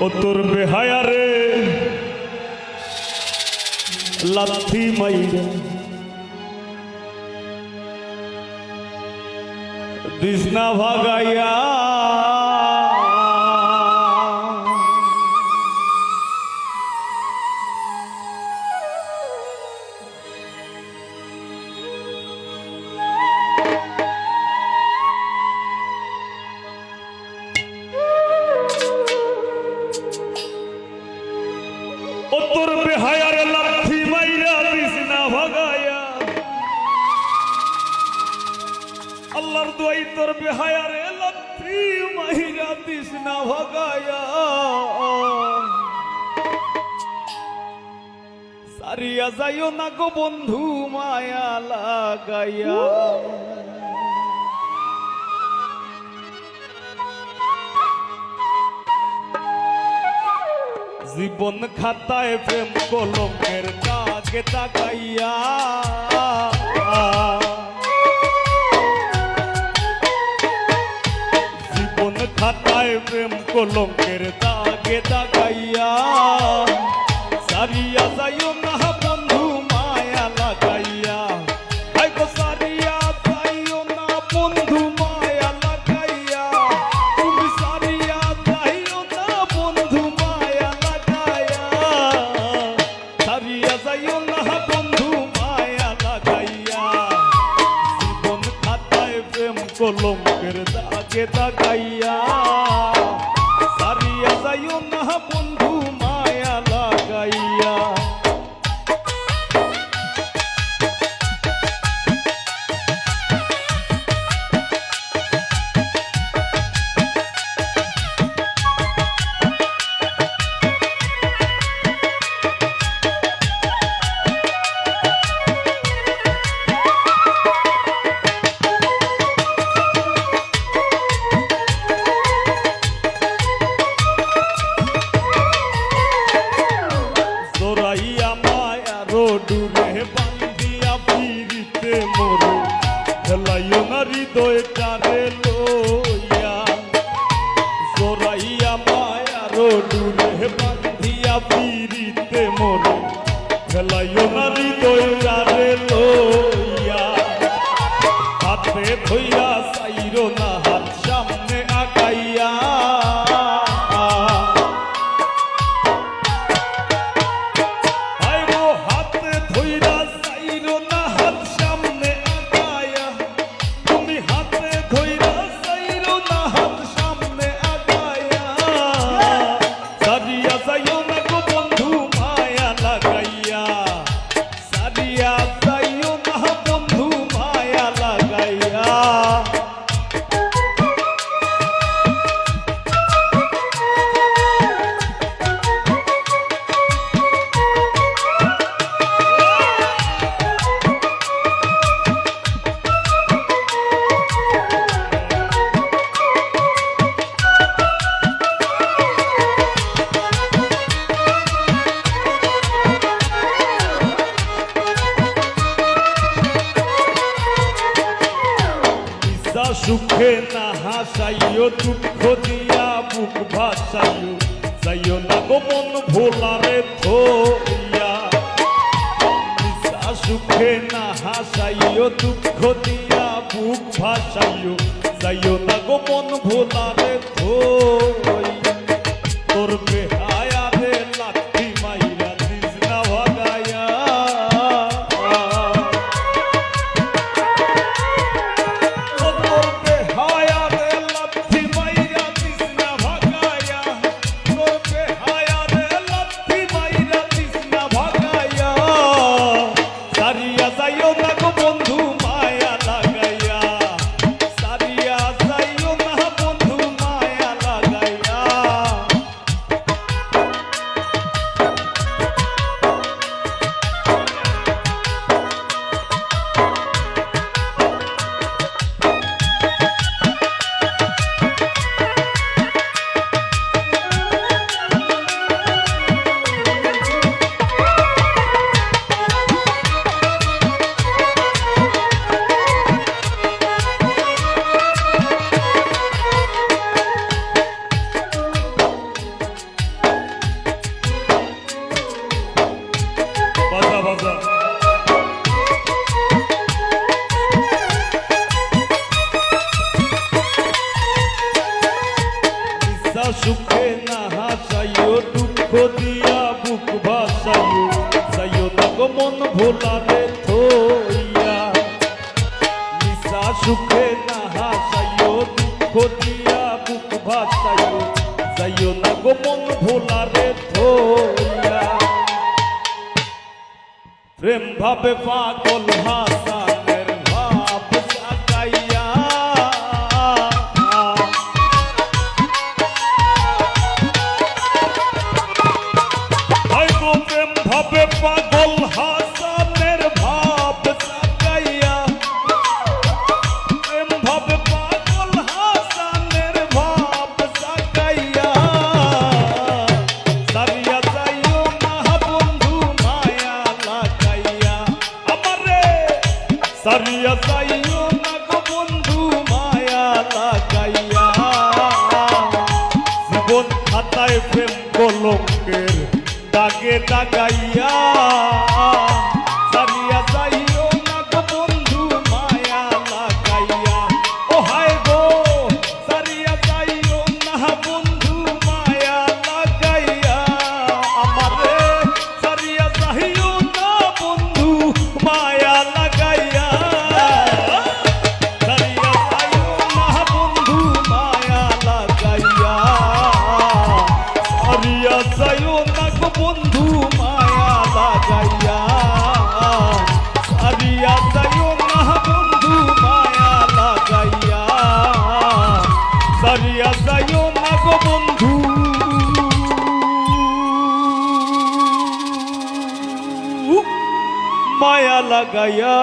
ও তোর বেহায়ারে লাথি মাইরা দিসনা ভাগাইয়া আল্লাহর দোয়াই তোর বেহায়ারে লাথি মাইরা দিসনা ভাগাইয়া সারিয়া যাইও না গো বন্ধু মায়া লাগাইয়া। জীবন খাতায় প্রেম কলমের দাগে দাগাইয়া কলমের দাগে দাগাইয়া, সারিয়া যাইও না বন্ধু মায়া লাগাইয়া। হাই গো সারিয়া যাইও না বন্ধু মায়া লাগাইয়া। তুমি সারিয়া যাইও না বন্ধু মায়া লাগাইয়া। সারিয়া যাইও না বন্ধু মায়া লাগাইয়া। জীবন খাতায় প্রেম কলঙ্কের দাগে দাগাইয়া। সুখে না হাসাইও, দুঃখ দিয়া বুক ভাসাইও। যাইও না গো মন ভোলারে থইয়া সুখে না হাসাইও, দুঃখ দিয়া বুক ভাসাইও। যাইও না গো মন ভোলারে থইয়া সুখে না হাসাইও দুঃখ দিয়া বুক ভাসাইও। সাইও গো মন ভোলারে থইয়া। নিশা সুখে না হাসাইও দুঃখ দিয়া বুক ভাসাইও। না গো মন ভোলারে থইয়া। প্রেম ভাবে পাগল হাসানের সারিয়া যাইও না গো বন্ধু মায়া লাগাইয়া। জীবন খাতায় প্রেম কলঙ্কের দাগে দাগাইয়া মায়া